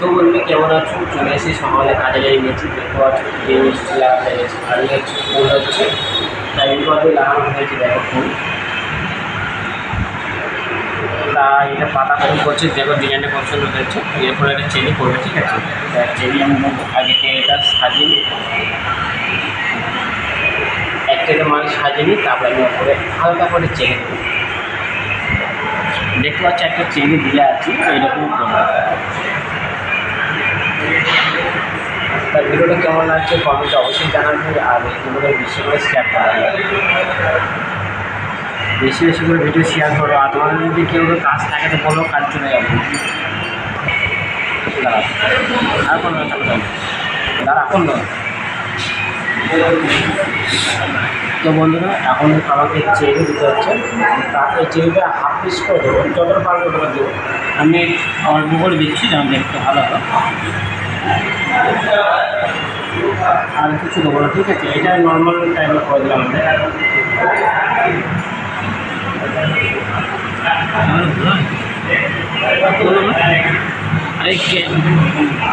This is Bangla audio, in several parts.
তো বলবে কেমন আছো চলে এসে সকালে কাজে লেগে গেছি দেখতে পাচ্ছ গেছে আর এই হচ্ছে ফুল হচ্ছে। তাই বিপদে লাগানো হয়েছে, দেখো ফুল তা এটা পাতা ফুল করছে, দেখো ডিজাইনটা পছন্দ হয়েছে। এরপর একটা চেনি করবে, ঠিক আছে? চেনি আমি। আগে এটা সাজিয়ে নিই। একটা মাল সাজিয়ে নিই, তারপরে আমি ওপরে হালকা করে চেনি দেবো দেখতে পাচ্ছি, একটা চেনি দিয়ে আছি এইরকম করব। তার ভিডিওটা কেমন লাগছে কমেন্টে অবশ্যই জানাবেন, আর ভিডিওটা বেশি করে শেয়ার করা বেশি বেশি করে ভিডিও শেয়ার করো, আর তোমাদের যদি কেউ কাজ থাকে তো বলো, কাজ চলে যাব। দাঁড়া আর কোনো দাঁড়া এখন দাও তো বন্ধুরা, এখন আমাকে চেরি দিতে হচ্ছে। তা এই চেরিটা হাফ পিস করে দেবো। যতটা পারব ওটা দেবো। আমি অল্প করে দিচ্ছি, যেমন দেখতে ভালো হবে। আর কিছু দেবো না, ঠিক আছে? এটা নর্মাল টাইমে করে দিলাম কে?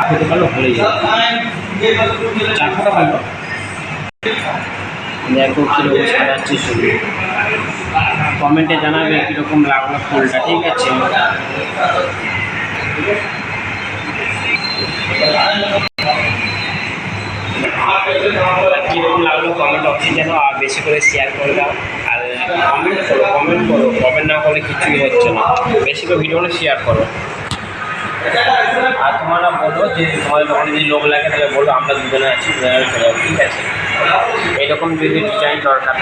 খেতে পারল যাবে চারটা ভালো দেখো কীরকম সাজাচ্ছি শুধু কমেন্টে জানাবে কীরকম লাগল ফুলটা, ঠিক আছে? কীরকম লাগল কমেন্ট অবশ্যই যেন, আর বেশি করে শেয়ার করে দাও। আর কমেন্ট করো কমেন্ট করো কমেন্ট না করলে কিছুই হচ্ছে না। বেশি করে ভিডিওটা শেয়ার করো। আর তোমরা বলো যে তোমাদের যদি লোক লাগে, তাহলে বলো, আমরা দুজনে আছি, দুজনে ঠিক আছে? এরকম যদি ডিজাইন দরকার